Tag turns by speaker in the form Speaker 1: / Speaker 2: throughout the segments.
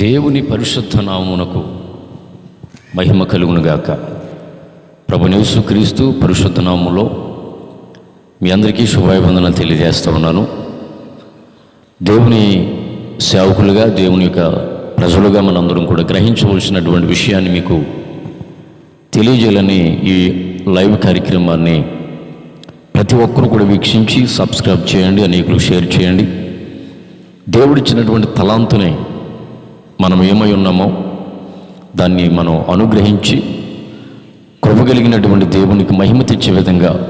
Speaker 1: దేవుని పరిశుద్ధ నామమునకు మహిమ కలుగునుగాక. ప్రభు క్రీస్తు పరిశుద్ధ నామములో మీ అందరికీ శుభాభివందనలు తెలియజేస్తూ ఉన్నాను. దేవుని సేవకులుగా దేవుని యొక్క ప్రజలుగా మనందరం కూడా గ్రహించవలసినటువంటి విషయాన్ని మీకు తెలియజేయాలని ఈ లైవ్ కార్యక్రమాన్ని ప్రతి ఒక్కరూ కూడా వీక్షించి సబ్స్క్రైబ్ చేయండి అనేకులు షేర్ చేయండి. దేవుడిచ్చినటువంటి తలాంతునే మనం ఏమై ఉన్నామో దాన్ని మనం అనుగ్రహించి కృప కలిగినటువంటి దేవునికి మహిమ తెచ్చే విధంగా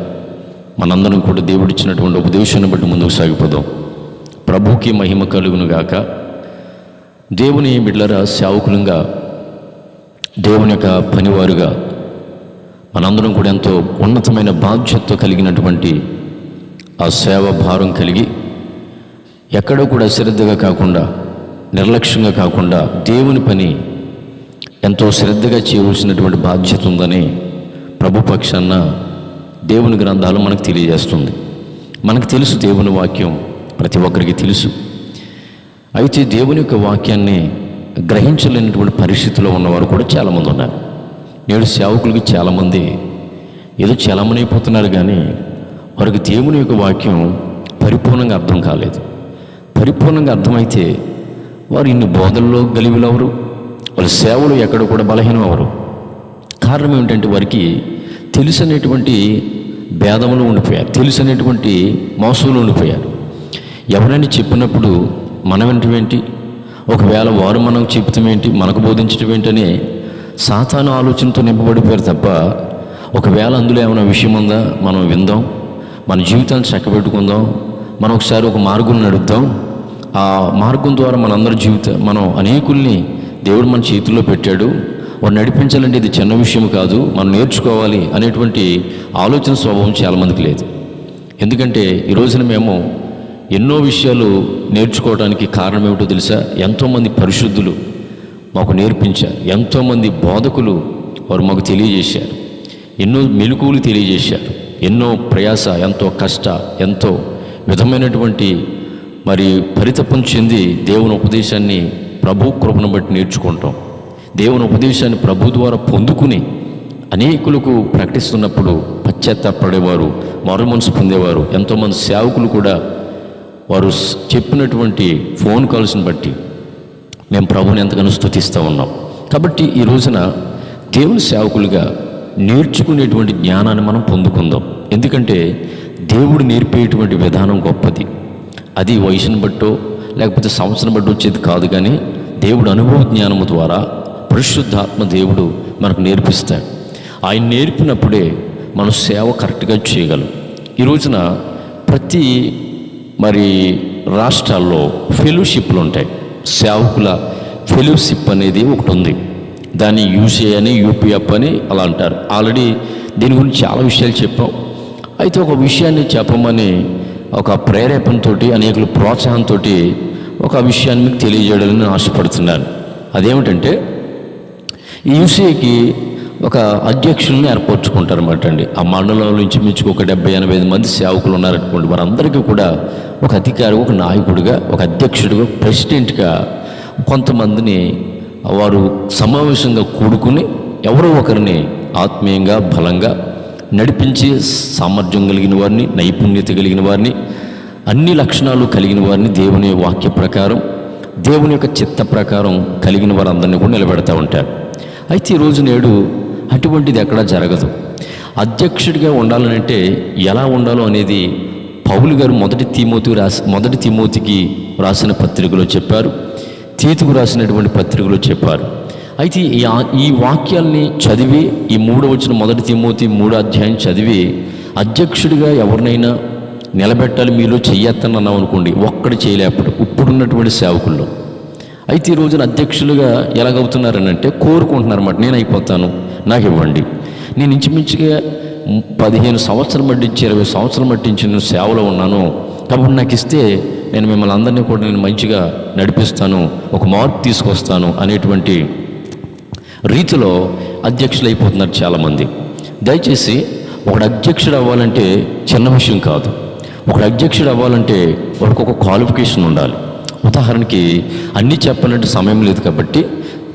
Speaker 1: మనందరం కూడా దేవుడిచ్చినటువంటి ఉపదేశాన్ని బట్టి ముందుకు సాగిపోదాం. ప్రభుకి మహిమ కలుగును గాక. దేవుని బిడ్లరా సేవకులంగా దేవుని యొక్క పనివారుగా మనందరం కూడా ఎంతో ఉన్నతమైన బాధ్యతతో కలిగినటువంటి ఆ సేవ భారం కలిగి ఎక్కడో కూడా శ్రద్ధగా కాకుండా నిర్లక్ష్యంగా కాకుండా దేవుని పని ఎంతో శ్రద్ధగా చేయవలసినటువంటి బాధ్యత ఉందని ప్రభు పక్షాన దేవుని గ్రంథాలు మనకు తెలియజేస్తుంది. మనకు తెలుసు దేవుని వాక్యం ప్రతి ఒక్కరికి తెలుసు. అయితే దేవుని యొక్క వాక్యాన్ని గ్రహించలేనటువంటి పరిస్థితిలో ఉన్నవారు కూడా చాలామంది ఉన్నారు. నేడు సేవకులకి చాలామంది ఏదో చలమనైపోతున్నారు కానీ వారికి దేవుని యొక్క వాక్యం పరిపూర్ణంగా అర్థం కాలేదు. పరిపూర్ణంగా అర్థమైతే వారు ఇన్ని బోధల్లో గలివిలవరు వాళ్ళ సేవలు ఎక్కడ కూడా బలహీనం అవరు కారణం ఏమిటంటే వారికి తెలుసనేటువంటి భేదములు ఉండిపోయారు. తెలుసనేటువంటి మోసములు ఉండిపోయారు. ఎవరైనా చెప్పినప్పుడు మనం ఏంటి? ఒకవేళ వారు మనం చెప్తాం ఏంటి? మనకు బోధించడం ఏంటనే సాతాను ఆలోచనతో నింపబడిపోయారు తప్ప ఒకవేళ అందులో ఏమైనా విషయం ఉందా? మనం విందాం. మన జీవితాన్ని చక్కబెట్టుకుందాం. మనం ఒకసారి ఒక మార్గం నడుద్దాం ఆ మార్గం ద్వారా మనందరి జీవిత మనం అనేకుల్ని దేవుడు మన చేతుల్లో పెట్టాడు. వాడు నడిపించాలంటే ఇది చిన్న విషయం కాదు. మనం నేర్చుకోవాలి అనేటువంటి ఆలోచన స్వభావం చాలామందికి లేదు. ఎందుకంటే ఈ రోజున మేము ఎన్నో విషయాలు నేర్చుకోవడానికి కారణం ఏమిటో తెలుసా? ఎంతోమంది పరిశుద్ధులు మాకు నేర్పించారు. ఎంతోమంది బోధకులు వారు మాకు తెలియజేశారు. ఎన్నో మెలకువలు తెలియజేశారు. ఎన్నో ప్రయాస ఎంతో కష్ట ఎంతో విధమైనటువంటి మరి పరితపం చెంది దేవుని ఉపదేశాన్ని ప్రభు కృపను బట్టి నేర్చుకుంటాం. దేవుని ఉపదేశాన్ని ప్రభు ద్వారా పొందుకుని అనేకులకు ప్రకటిస్తున్నప్పుడు పశ్చాత్తాపడేవారు మరో మనసు పొందేవారు ఎంతోమంది సేవకులు కూడా వారు చెప్పినటువంటి ఫోన్ కాల్స్ని బట్టి మేము ప్రభుని ఎంతగానో స్థుతిస్తూ ఉన్నాం. కాబట్టి ఈ రోజున దేవుని సేవకులుగా నేర్చుకునేటువంటి జ్ఞానాన్ని మనం పొందుకుందాం. ఎందుకంటే దేవుడు నేర్పేటువంటి విధానం గొప్పది. అది వయసును బట్టో లేకపోతే సంవత్సరం బట్టి వచ్చేది కాదు కానీ దేవుడు అనుభవ జ్ఞానము ద్వారా పరిశుద్ధాత్మ దేవుడు మనకు నేర్పిస్తాడు. ఆయన నేర్పినప్పుడే మనం సేవ కరెక్ట్గా చేయగలం. ఈ రోజున ప్రతి మరి రాష్ట్రాల్లో ఫెలోషిప్లు ఉంటాయి. సేవకుల ఫెలోషిప్ అనేది ఒకటి ఉంది. దాన్ని యూసీ అని యూపీఎఫ్ అని అలా అంటారు. ఆల్రెడీ దీని గురించి చాలా విషయాలు చెప్పాం. అయితే ఒక విషయాన్ని చెప్పమని ఒక ప్రేరేపణతో అనేకుల ప్రోత్సాహంతో ఒక విషయాన్ని మీకు తెలియజేయడం నేను ఆశపడుతున్నాను. అదేమిటంటే ఈ యూసీకి ఒక అధ్యక్షుల్ని ఏర్పరచుకుంటారన్నమాట అండి. ఆ మండలంలో నుంచి మించుకు ఒక డెబ్బై ఎనభై ఐదు మంది సేవకులు ఉన్నారనుకోండి వారందరికీ కూడా ఒక అధికారి ఒక నాయకుడిగా ఒక అధ్యక్షుడిగా ప్రెసిడెంట్గా కొంతమందిని వారు సమావేశంగా కూడుకుని ఎవరో ఒకరిని ఆత్మీయంగా బలంగా నడిపించే సామర్థ్యం కలిగిన వారిని నైపుణ్యత కలిగిన వారిని అన్ని లక్షణాలు కలిగిన వారిని దేవుని వాక్య ప్రకారం దేవుని యొక్క చిత్త ప్రకారం కలిగిన వారందరినీ కూడా నిలబెడతా ఉంటారు. అయితే ఈరోజు నేడు అటువంటిది ఎక్కడా జరగదు. అధ్యక్షుడిగా ఉండాలనంటే ఎలా ఉండాలో అనేది పౌలు గారు మొదటి తిమోతి రాసి మొదటి తిమోతికి రాసిన పత్రికలో చెప్పారు. తీతుకు రాసినటువంటి పత్రికలో చెప్పారు. అయితే ఈ ఈ వాక్యాల్ని చదివి ఈ మూడో వచ్చిన మొదటి తిమోతి మూడో అధ్యాయం చదివి అధ్యక్షుడిగా ఎవరినైనా నిలబెట్టాలి మీలో చెయ్యొత్తని అన్నాం అనుకోండి ఒక్కడు చేయలేప్పుడు ఇప్పుడున్నటువంటి సేవకుల్లో. అయితే ఈ రోజున అధ్యక్షులుగా ఎలాగవుతున్నారనంటే కోరుకుంటున్నారన్నమాట నేను అయిపోతాను నాకు ఇవ్వండి. నేను ఇంచుమించుగా పదిహేను సంవత్సరం మట్టించి ఇరవై సంవత్సరం మట్టించి నేను సేవలో ఉన్నాను. కాబట్టి నాకు ఇస్తే నేను మిమ్మల్ని అందరినీ కూడా నేను మంచిగా నడిపిస్తాను ఒక మార్పు తీసుకొస్తాను అనేటువంటి రీతిలో అధ్యక్షులు అయిపోతున్నారు చాలామంది. దయచేసి ఒకడు అధ్యక్షుడు అవ్వాలంటే చిన్న విషయం కాదు. ఒకడు అధ్యక్షుడు అవ్వాలంటే వాడికి ఒక క్వాలిఫికేషన్ ఉండాలి. ఉదాహరణకి అన్నీ చెప్పాలంటే సమయం లేదు కాబట్టి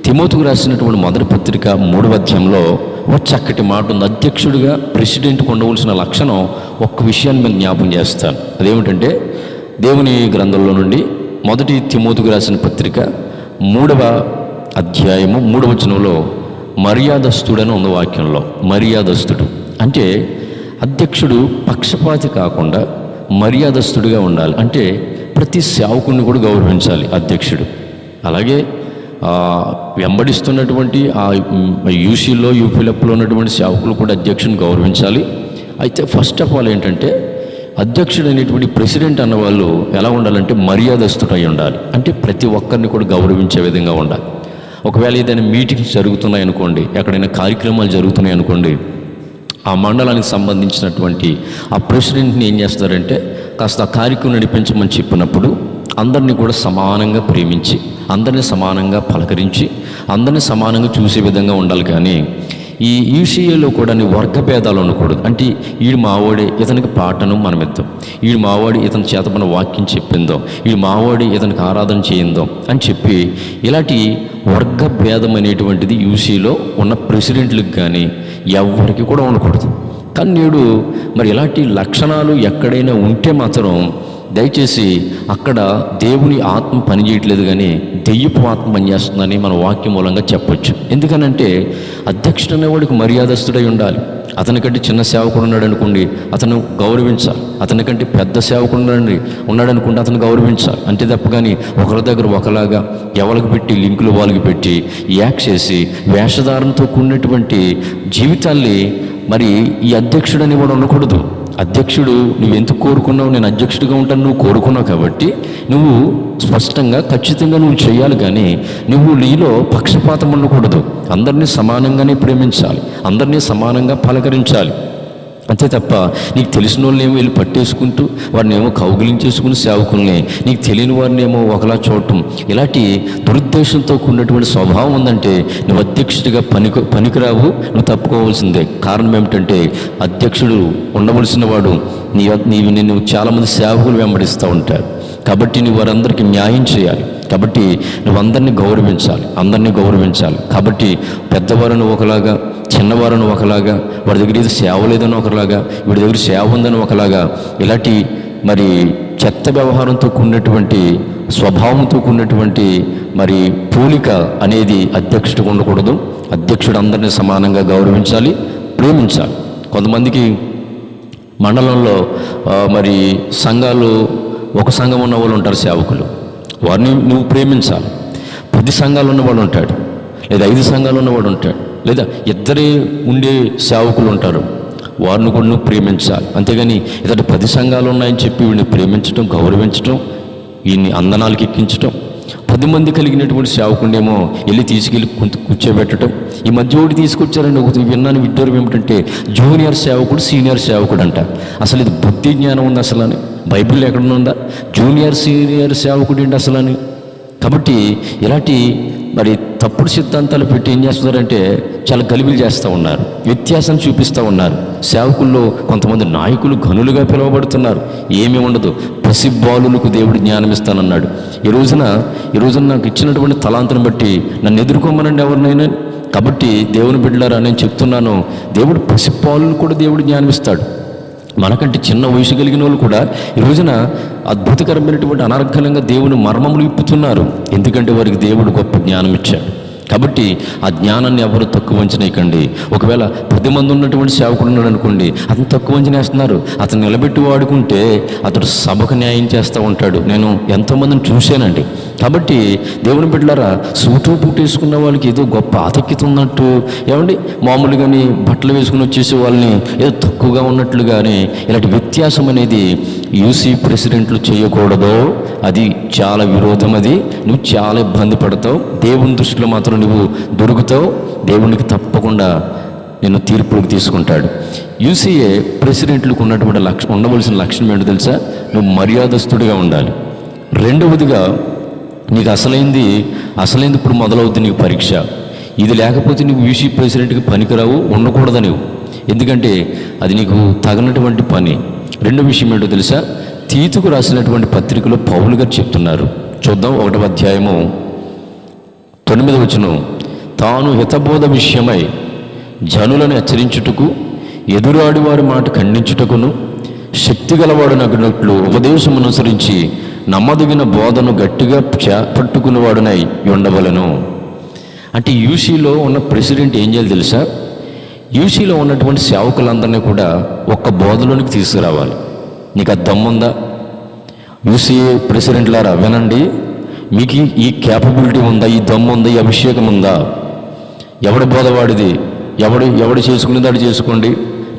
Speaker 1: తిమోతుకు రాసినటువంటి మొదటి పత్రిక మూడవ అధ్యాయంలో ఒక చక్కటి మాట ఉంది. అధ్యక్షుడిగా ప్రెసిడెంట్కి ఉండవలసిన లక్షణం ఒక్క విషయాన్ని మేము జ్ఞాపం చేస్తాను. అదేమిటంటే దేవుని గ్రంథంలో నుండి మొదటి తిమోతుకు రాసిన పత్రిక మూడవ అధ్యాయము మూడవ వచనంలో మర్యాదస్తుడని ఉన్న వాక్యంలో మర్యాదస్తుడు. అంటే అధ్యక్షుడు పక్షపాతి కాకుండా మర్యాదస్తుడిగా ఉండాలి. అంటే ప్రతి సేవకుడిని కూడా గౌరవించాలి అధ్యక్షుడు. అలాగే వెంబడిస్తున్నటువంటి ఆ యూసీలో యూపీలప్లో ఉన్నటువంటి సేవకులు కూడా అధ్యక్షుని గౌరవించాలి. అయితే ఫస్ట్ ఆఫ్ ఆల్ ఏంటంటే అధ్యక్షుడు అనేటువంటి ప్రెసిడెంట్ అన్న వాళ్ళు ఎలా ఉండాలంటే మర్యాదస్తుడై ఉండాలి. అంటే ప్రతి ఒక్కరిని కూడా గౌరవించే విధంగా ఉండాలి. ఒకవేళ ఏదైనా మీటింగ్స్ జరుగుతున్నాయి అనుకోండి ఎక్కడైనా కార్యక్రమాలు జరుగుతున్నాయి అనుకోండి ఆ మండలానికి సంబంధించినటువంటి ఆ ప్రెసిడెంట్ని ఏం చేస్తారంటే కాస్త ఆ కార్యక్రమం నడిపించమని చెప్పినప్పుడు అందరినీ కూడా సమానంగా ప్రేమించి అందరినీ సమానంగా పలకరించి అందరినీ సమానంగా చూసే విధంగా ఉండాలి కానీ ఈ యూసీఏలో కూడా నీ వర్గ భేదాలు ఉండకూడదు. అంటే వీడు మావాడే ఇతనికి పాటను మనం ఇద్దాం వీడు మావాడి ఇతని చేత మన వాక్యం చెప్పిందాం వీడు మావాడి ఇతనికి ఆరాధన చేయిందాం అని చెప్పి ఇలాంటి వర్గ భేదం అనేటువంటిది యూసీలో ఉన్న ప్రెసిడెంట్లకు కానీ ఎవరికి కూడా ఉండకూడదు. కానీ నేడు మరి ఇలాంటి లక్షణాలు ఎక్కడైనా ఉంటే మాత్రం దయచేసి అక్కడ దేవుని ఆత్మ పనిచేయట్లేదు కానీ దెయ్యపు ఆత్మ పనిచేస్తుందని మన వాక్యం మూలంగా చెప్పొచ్చు. ఎందుకనంటే అధ్యక్షుడు అనేవాడికి మర్యాదస్తుడై ఉండాలి. అతనికంటే చిన్న సేవకుడు ఉన్నాడు అనుకోండి అతను గౌరవించాలి. అతనికంటే పెద్ద సేవకుడు ఉన్నాడు ఉన్నాడు అతను గౌరవించాలి. అంతే తప్ప కానీ ఒకరి దగ్గర ఒకలాగా ఎవరికి పెట్టి లింకులు వాళ్ళకి పెట్టి యాక్ చేసి వేషధారణతో కూడినటువంటి జీవితాల్ని మరి ఈ అధ్యక్షుడు అనేవాడు ఉండకూడదు. అధ్యక్షుడు నువ్వు ఎందుకు కోరుకున్నావు? నేను అధ్యక్షుడిగా ఉంటాను నువ్వు కోరుకున్నావు కాబట్టి నువ్వు స్పష్టంగా ఖచ్చితంగా నువ్వు చేయాలి కానీ నువ్వు నీలో పక్షపాతం ఉండకూడదు. అందరినీ సమానంగానే ప్రేమించాలి. అందరినీ సమానంగా పలకరించాలి. అంతే తప్ప నీకు తెలిసిన వాళ్ళని ఏమో వెళ్ళి పట్టేసుకుంటూ వారిని ఏమో కౌగిలించేసుకుని సేవకుల్ని. నీకు తెలియని వారిని ఏమో ఒకలా చూడటం. ఇలాంటి దురుద్దేశంతో కూడినటువంటి స్వభావం ఉందంటే నువ్వు అధ్యక్షుడిగా పనికి పనికిరావు నువ్వు తప్పుకోవాల్సిందే. కారణం ఏమిటంటే అధ్యక్షుడు ఉండవలసిన వాడు. నీ నీవు నిన్ను చాలామంది సేవకులు వెంబడిస్తూ ఉంటారు. కాబట్టి నువ్వు వారందరికీ న్యాయం చేయాలి. కాబట్టి నువ్వు అందరినీ గౌరవించాలి. అందరినీ గౌరవించాలి. కాబట్టి పెద్దవారిని ఒకలాగా చిన్నవారిని ఒకలాగా వాడి దగ్గర ఏదో సేవ లేదని ఒకలాగా వీడి దగ్గర సేవ ఉందని ఒకలాగా ఇలాంటి మరి చెత్త వ్యవహారంతో కూడినటువంటి స్వభావంతో కూడినటువంటి మరి పోలిక అనేది అధ్యక్షుడు ఉండకూడదు. అధ్యక్షుడు అందరినీ సమానంగా గౌరవించాలి ప్రేమించాలి. కొంతమందికి మండలంలో మరి సంఘాలు ఒక సంఘం ఉన్న వాళ్ళు ఉంటారు సేవకులు. వారిని నువ్వు ప్రేమించాలి. పది సంఘాలు ఉన్నవాడు ఉంటాడు. లేదా ఐదు సంఘాలు ఉన్నవాడు ఉంటాడు. లేదా ఇద్దరే ఉండే సేవకులు ఉంటారు వారిని కూడా నువ్వు ప్రేమించాలి. అంతేగాని ఇతడు పది సంఘాలు ఉన్నాయని చెప్పి వీడిని ప్రేమించడం గౌరవించడం వీడిని అందనాలకు ఎక్కించడం పది మంది కలిగినటువంటి సేవకుండేమో వెళ్ళి తీసుకెళ్ళి కొంత కూర్చోబెట్టడం ఈ మధ్య ఒకటి తీసుకొచ్చారండి ఒకటి విన్నాను విడ్డూరం ఏమిటంటే జూనియర్ సేవకుడు సీనియర్ సేవకుడు అంట. అసలు ఇది బుద్ధి జ్ఞానం ఉంది అసలు అని బైబిల్ ఎక్కడ ఉందా? జూనియర్ సీనియర్ సేవకుడు ఏంటి అసలు అని కాబట్టి ఇలాంటి మరి తప్పుడు సిద్ధాంతాలు పెట్టి ఏం చేస్తున్నారంటే చాలా గలిబిలు చేస్తూ ఉన్నారు వ్యత్యాసం చూపిస్తూ ఉన్నారు. సేవకుల్లో కొంతమంది నాయకులు ఘనులుగా పిలువబడుతున్నారు. ఏమీ ఉండదు. పసిబాలులకు దేవుడు జ్ఞానం ఇస్తానన్నాడు. ఈ రోజున ఈ రోజున నాకు ఇచ్చినటువంటి తలాంతరం బట్టి నన్ను ఎదుర్కోమనండి ఎవరినైనా. కాబట్టి దేవుని బిడ్డలారా నేను చెప్తున్నాను దేవుడు పసిపాలను కూడా దేవుడు జ్ఞానం ఇస్తాడు. మనకంటే చిన్న వయసు కలిగిన వాళ్ళు కూడా ఈ రోజున అద్భుతకరమైనటువంటి అనర్ఘలంగా దేవుని మర్మములు ఇప్పుతున్నారు ఎందుకంటే వారికి దేవుడు గొప్ప జ్ఞానం ఇచ్చాడు. కాబట్టి ఆ జ్ఞానాన్ని ఎవరు తక్కువ అంచనేయకండి ఒకవేళ పది మంది ఉన్నటువంటి సేవకుడు ఉన్నాడు అనుకోండి అతను తక్కువ అంచనేస్తున్నారు అతను నిలబెట్టి వాడుకుంటే అతడు సభకు న్యాయం చేస్తూ ఉంటాడు. నేను ఎంతోమందిని చూశానండి. కాబట్టి దేవుని బిడ్డలారా సూటు పుట్టేసుకున్న వాళ్ళకి ఏదో గొప్ప ఆసక్తి ఉన్నట్టు ఏమండి? మామూలుగాని బట్టలు వేసుకుని వచ్చేసే వాళ్ళని ఏదో తక్కువగా ఉన్నట్లుగానే ఇలాంటి వ్యత్యాసం అనేది యూసీ ప్రెసిడెంట్లు చేయకూడదు. అది చాలా విరోధం అది. నువ్వు చాలా ఇబ్బంది పడతావు. దేవుని దృష్టిలో మాత్రం నువ్వు దొరుకుతావు. దేవునికి తప్పకుండా నిన్ను తీర్పులకు తీసుకుంటాడు. యూసీఏ ప్రెసిడెంట్లకు ఉన్నటువంటి లక్ష ఉండవలసిన లక్షణం ఏంటో తెలుసా? నువ్వు మర్యాదస్తుడిగా ఉండాలి. రెండవదిగా నీకు అసలైంది అసలైంది ఇప్పుడు మొదలవుతుంది నీకు పరీక్ష. ఇది లేకపోతే నీకు యూసీ ప్రెసిడెంట్కి పనికిరావు ఉండకూడదు నీవు. ఎందుకంటే అది నీకు తగినటువంటి పని. రెండో విషయం ఏంటో తెలుసా? తీతుకు రాసినటువంటి పత్రికలో పౌలు గారు చెప్తున్నారు. చూద్దాం ఒకటవ అధ్యాయము తొమ్మిది వచ్చిన తాను హితబోధ విషయమై జనులను హెచ్చరించుటకు ఎదురాడివారి మాట ఖండించుటకును శక్తి గలవాడు నగినట్లు ఉపదేశం అనుసరించి నమ్మదగిన బోధను గట్టిగా చేపట్టుకునేవాడునై ఉండవలను. అంటే యూసీలో ఉన్న ప్రెసిడెంట్ ఏం చేయాలి తెలుసా? యూసీలో ఉన్నటువంటి సేవకులందరినీ కూడా ఒక్క బోధలోనికి తీసుకురావాలి. నీకు అది దమ్ముందా? యూసీ ప్రెసిడెంట్లారా వినండి. మీకు ఈ- క్యాపబిలిటీ ఉందా? ఈ దమ్ము ఉందా ఈ అభిషేకం ఉందా? ఎవడు బోధవాడిది? ఎవడు ఎవడు చేసుకునేది అది చేసుకోండి.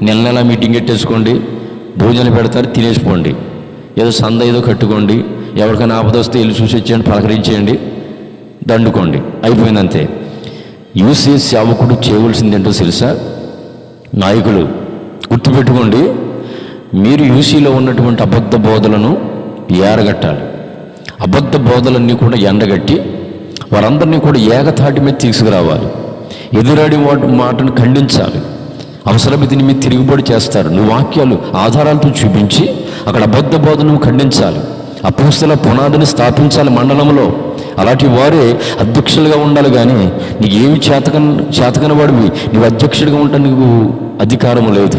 Speaker 1: నెల నెల మీటింగ్ పెట్టేసుకోండి. భోజనం పెడతారు తినేసిపోండి. ఏదో సంద ఏదో కట్టుకోండి. ఎవరికైనా ఆపద వస్తే వెళ్ళి చూసి వచ్చేయండి పలకరించేయండి దండుకోండి. అయిపోయింది అంతే యూసీ సేవకుడు చేయవలసింది ఏంటో తెలుసా? నాయకులు గుర్తుపెట్టుకోండి మీరు యూసీలో ఉన్నటువంటి అబద్ధ బోధలను ఏరగట్టాలి. అబద్ధ బోధలన్నీ కూడా ఎండగట్టి వారందరినీ కూడా ఏకతాటి మీద తీసుకురావాలి. ఎదురాడి వాటి మాటను ఖండించాలి. అవసరమైతే మీద తిరుగుబడి చేస్తారు. నువ్వు వాక్యాలు ఆధారాలతో చూపించి అక్కడ అబద్ధ బోధను ఖండించాలి. అపోస్తుల పునాదిని స్థాపించాలి మండలంలో. అలాంటి వారే అధ్యక్షులుగా ఉండాలి కానీ నీకు ఏమి చేతకన్ చేతకని వాడివి? నువ్వు అధ్యక్షుడిగా ఉంటా నీకు అధికారం లేదు.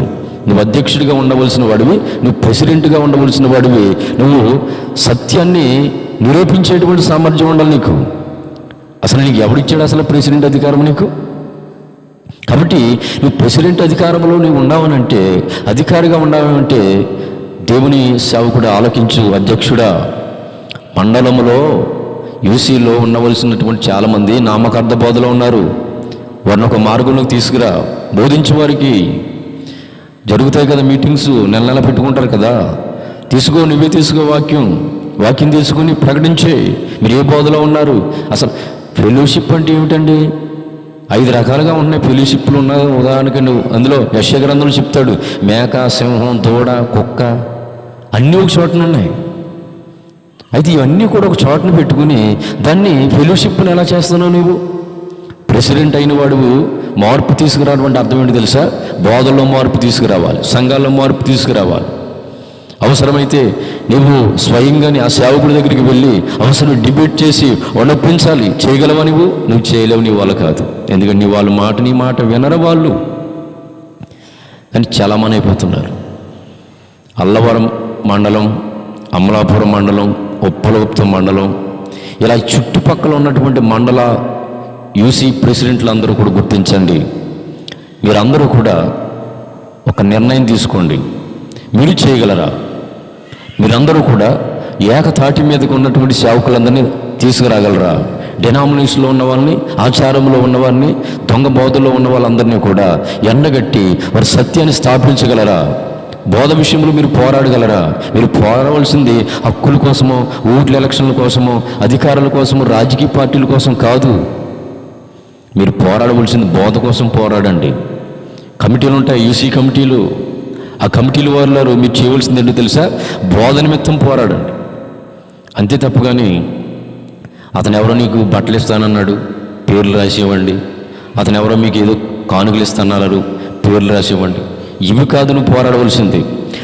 Speaker 1: నువ్వు అధ్యక్షుడిగా ఉండవలసిన వాడివి నువ్వు ప్రెసిడెంట్గా ఉండవలసిన వాడివి. నువ్వు సత్యాన్ని నిరూపించేటువంటి సామర్థ్యం ఉండాలి నీకు. అసలు నీకు ఎవడిచ్చాడు అసలు ప్రెసిడెంట్ అధికారం నీకు? కాబట్టి నువ్వు ప్రెసిడెంట్ అధికారంలో నువ్వు ఉన్నావనంటే అధికారిగా ఉన్నావనంటే దేవుని సేవకుడు ఆలోకించు అధ్యక్షుడా మండలంలో యూసీలో ఉండవలసినటువంటి చాలామంది నామకార్థ బోధలో ఉన్నారు. వారిని ఒక మార్గంలోకి తీసుకురా. బోధించే వారికి జరుగుతాయి కదా మీటింగ్స్ నెల నెల పెట్టుకుంటారు కదా. తీసుకో నువ్వే తీసుకో వాక్యం. వాక్యం తీసుకొని ప్రకటించే. మీరు ఏ బోధలో ఉన్నారు? అసలు ఫెలోషిప్ అంటే ఏమిటండి? ఐదు రకాలుగా ఉన్నాయి. ఫెలోషిప్లు ఉన్న ఉదాహరణకి నువ్వు అందులో యశ గ్రంథంలో చెప్తాడు. మేక సింహం దూడ కుక్క అన్నీ ఒక చోటన ఉన్నాయి. అయితే ఇవన్నీ కూడా ఒక చోటన పెట్టుకుని దాన్ని ఫెలోషిప్ని ఎలా చేస్తున్నావు నువ్వు? ప్రెసిడెంట్ అయిన వాడు మార్పు తీసుకురావడం అంటే అర్థం ఏంటి తెలుసా? బోధల్లో మార్పు తీసుకురావాలి సంఘాల్లో మార్పు తీసుకురావాలి. అవసరమైతే నువ్వు స్వయంగా ఆ సేవకుడి దగ్గరికి వెళ్ళి అవసరం డిబేట్ చేసి ఒడపించాలి చేయగలవా నువ్వు? నువ్వు చేయలేవు నీ వాళ్ళు కాదు. ఎందుకంటే నీ వాళ్ళ మాట నీ మాట వినరు వాళ్ళు. అని చలమనైపోతున్నారు అల్లవరం మండలం అమలాపురం మండలం ఉప్పలగుప్తం మండలం ఇలా చుట్టుపక్కల ఉన్నటువంటి మండల యూసీ ప్రెసిడెంట్లు అందరూ కూడా గుర్తించండి. మీరందరూ కూడా ఒక నిర్ణయం తీసుకోండి. మీరు చేయగలరా? మీరందరూ కూడా ఏకతాటి మీదకు ఉన్నటువంటి సేవకులందరినీ తీసుకురాగలరా? డినామినేషన్లో ఉన్న వాళ్ళని ఆచారంలో ఉన్నవారిని దొంగ బోధలో ఉన్న వాళ్ళందరినీ కూడా ఎండగట్టి వారి సత్యాన్ని స్థాపించగలరా? బోధ విషయంలో మీరు పోరాడగలరా? మీరు పోరాడవలసింది హక్కుల కోసమో ఓట్ల ఎలక్షన్ల కోసమో అధికారుల కోసమో రాజకీయ పార్టీల కోసం కాదు. మీరు పోరాడవలసింది బోధ కోసం పోరాడండి. కమిటీలు ఉంటాయి యూసీ కమిటీలు. ఆ కమిటీల వారు మీరు చేయవలసింది ఏంటో తెలుసా? బోధ నిమిత్తం పోరాడండి. అంతే తప్ప కానీ అతను ఎవరో నీకు బట్టలు ఇస్తానన్నాడు పేర్లు రాసి ఇవ్వండి అతను ఎవరో మీకు ఏదో కానుకలు ఇస్తానన్నారు పేర్లు రాసి ఇవ్వండి ఇవి కాదు నువ్వు పోరాడవలసింది.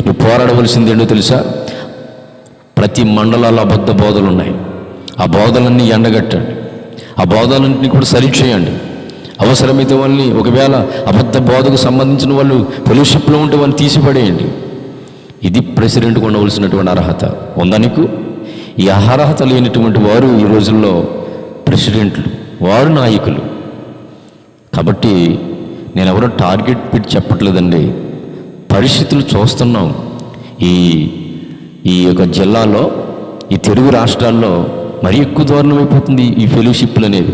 Speaker 1: నువ్వు పోరాడవలసింది ఏంటో తెలుసా? ప్రతి మండలాల్లో అబద్ధ బోధలు ఉన్నాయి. ఆ బోధలన్నీ ఎండగట్టండి. ఆ బోధలన్నింటినీ కూడా సరిచేయండి అవసరమైతే వాళ్ళని ఒకవేళ అబద్ధ బోధకు సంబంధించిన వాళ్ళు ఫెలోషిప్లో ఉంటే వాళ్ళని తీసిపడేయండి. ఇది ప్రెసిడెంట్కి ఉండవలసినటువంటి అర్హత. ఉందా నీకు? ఈ అర్హత లేనటువంటి వారు ఈ రోజుల్లో ప్రెసిడెంట్లు వారు నాయకులు. కాబట్టి నేను ఎవరో టార్గెట్ పెట్టి చెప్పట్లేదండి. పరిస్థితులు చూస్తున్నాం. ఈ ఈ యొక్క జిల్లాలో ఈ తెలుగు రాష్ట్రాల్లో మరీ ఎక్కువ దారుణం అయిపోతుంది ఈ ఫెలోషిప్లు అనేవి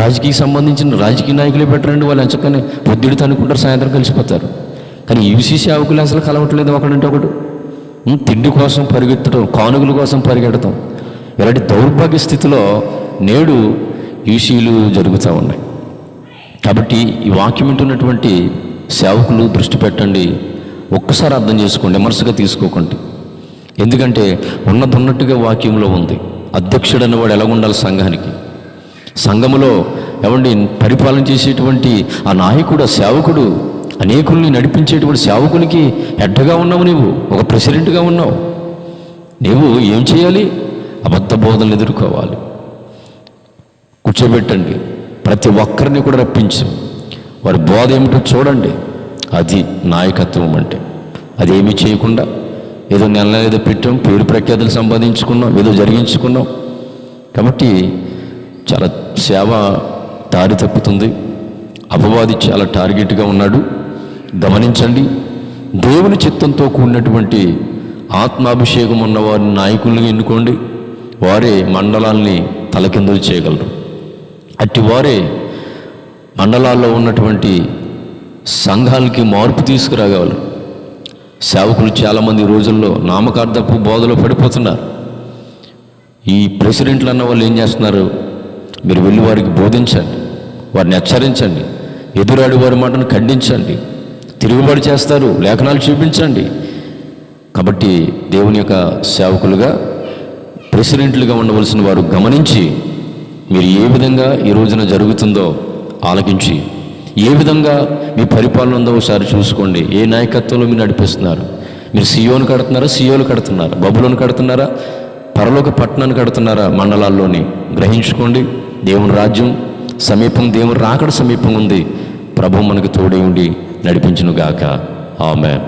Speaker 1: రాజకీయ సంబంధించిన రాజకీయ నాయకులే పెట్టరండి వాళ్ళు ఎంచక్కనే పొద్దుడితో అనుకుంటారు సాయంత్రం కలిసిపోతారు. కానీ యూసీ సేవకులు అసలు కలవట్లేదు ఒకడంటే ఒకడు. తిండి కోసం పరిగెత్తడం కానుకల కోసం పరిగెడతాం. ఇలాంటి దౌర్భాగ్య స్థితిలో నేడు యూసీలు జరుగుతూ ఉన్నాయి. కాబట్టి ఈ వాక్యం ఉంటున్నటువంటి సేవకులు దృష్టి పెట్టండి. ఒక్కసారి అర్థం చేసుకోండి విమర్శగా తీసుకోకండి. ఎందుకంటే ఉన్నది ఉన్నట్టుగా వాక్యంలో ఉంది. అధ్యక్షుడు అన్నవాడు ఎలా ఉండాలి సంఘానికి? సంఘములో ఎవండి పరిపాలన చేసేటువంటి ఆ నాయకుడు ఆ సేవకుడు అనేకుల్ని నడిపించేటువంటి సేవకునికి హెడ్గా ఉన్నావు నీవు ఒక ప్రెసిడెంట్గా ఉన్నావు. నీవు ఏం చేయాలి? అబద్ధ బోధనలు ఎదుర్కోవాలి. కూర్చోబెట్టండి. ప్రతి ఒక్కరిని కూడా రప్పించు. వారి బోధ ఏమిటో చూడండి. అది నాయకత్వం అంటే. అదేమీ చేయకుండా ఏదో నెల ఏదో పెట్టాం పేరు ప్రఖ్యాతులు సంపాదించుకున్నాం ఏదో జరిగించుకున్నాం. కాబట్టి చాలా సేవ దారి తప్పుతుంది. అపవాది చాలా టార్గెట్గా ఉన్నాడు. గమనించండి దేవుని చిత్తంతో కూడినటువంటి ఆత్మాభిషేకం ఉన్న వారిని నాయకుల్ని ఎన్నుకోండి. వారే మండలాల్ని తలకిందులు చేయగలరు. అట్టి వారే మండలాల్లో ఉన్నటువంటి సంఘాలకి మార్పు తీసుకురాగలరు సేవకులు చాలామంది రోజుల్లో నామకార్థపు బోధలో పడిపోతున్నారు. ఈ ప్రెసిడెంట్లు అన్న వాళ్ళు ఏం చేస్తున్నారు? మీరు వెళ్ళి వారికి బోధించండి. వారిని హెచ్చరించండి. ఎదురాడి వారి మాటను ఖండించండి. తిరుగుబాటు చేస్తారు. లేఖనాలు చూపించండి. కాబట్టి దేవుని యొక్క సేవకులుగా ప్రెసిడెంట్లుగా ఉండవలసిన వారు గమనించి మీరు ఏ విధంగా ఈ రోజున జరుగుతుందో ఆలకించి ఏ విధంగా మీ పరిపాలన ఉందో ఒకసారి చూసుకోండి. ఏ నాయకత్వంలో మీరు నడిపిస్తున్నారు? మీరు సియోను కడుతున్నారా సియోలు కడుతున్నారా? బబులను కడుతున్నారా? పరలోక పట్టణాన్ని కడుతున్నారా మండలాల్లోని? గ్రహించుకోండి. దేవుని రాజ్యం సమీపం దేవుని రాకడ సమీపం ఉంది. ప్రభు మనకు తోడే ఉండి నడిపించును గాక ఆమె